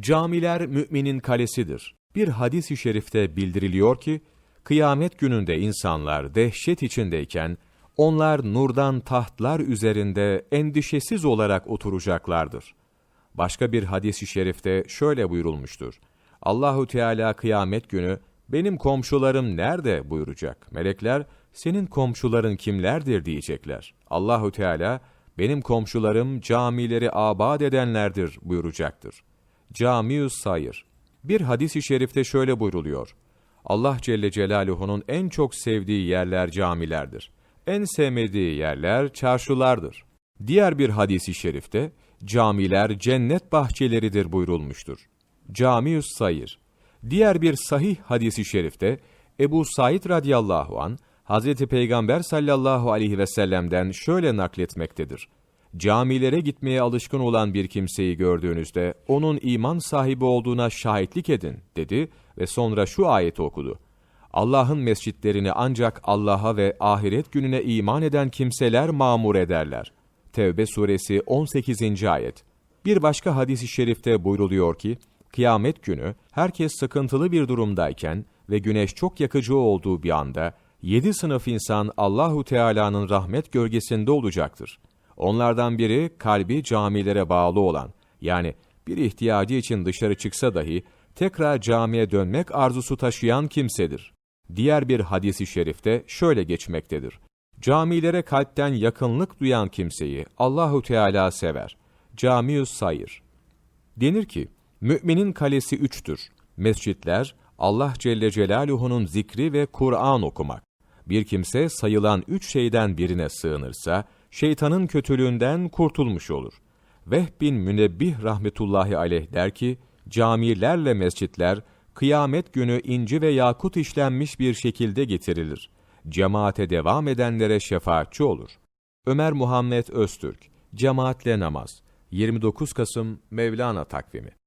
Camiler müminin kalesidir. Bir hadis-i şerifte bildiriliyor ki, kıyamet gününde insanlar dehşet içindeyken, onlar nurdan tahtlar üzerinde endişesiz olarak oturacaklardır. Başka bir hadis-i şerifte şöyle buyurulmuştur. Allahu Teala kıyamet günü benim komşularım nerede buyuracak. Melekler senin komşuların kimlerdir diyecekler. Allahu Teala benim komşularım camileri abad edenlerdir buyuracaktır. Camius Sayır. Bir hadis-i şerifte şöyle buyruluyor. Allah Celle Celaluhu'nun en çok sevdiği yerler camilerdir. En sevmediği yerler çarşılardır. Diğer bir hadis-i şerifte camiler cennet bahçeleridir buyurulmuştur. Camius Sayır. Diğer bir sahih hadisi şerifte Ebu Said radıyallahu an Hazreti Peygamber sallallahu aleyhi ve sellem'den şöyle nakletmektedir. Camilere gitmeye alışkın olan bir kimseyi gördüğünüzde onun iman sahibi olduğuna şahitlik edin dedi ve sonra şu ayeti okudu. Allah'ın mescitlerini ancak Allah'a ve ahiret gününe iman eden kimseler mamur ederler. Tevbe suresi 18. ayet. Bir başka hadis-i şerifte buyruluyor ki, kıyamet günü herkes sıkıntılı bir durumdayken ve güneş çok yakıcı olduğu bir anda, yedi sınıf insan Allahu Teala'nın rahmet gölgesinde olacaktır. Onlardan biri kalbi camilere bağlı olan, yani bir ihtiyacı için dışarı çıksa dahi tekrar camiye dönmek arzusu taşıyan kimsedir. Diğer bir hadisi şerifte şöyle geçmektedir. Camilere kalpten yakınlık duyan kimseyi Allahu Teala sever. Camius Sayır. Denir ki, müminin kalesi üçtür. Mescitler, Allah Celle Celaluhu'nun zikri ve Kur'an okumak. Bir kimse sayılan üç şeyden birine sığınırsa, şeytanın kötülüğünden kurtulmuş olur. Vehb bin Münebbih rahmetullahi aleyh der ki, camilerle mescitler, kıyamet günü inci ve yakut işlenmiş bir şekilde getirilir. Cemaate devam edenlere şefaatçi olur. Ömer Muhammed Öztürk, Cemaatle Namaz, 29 Kasım Mevlana Takvimi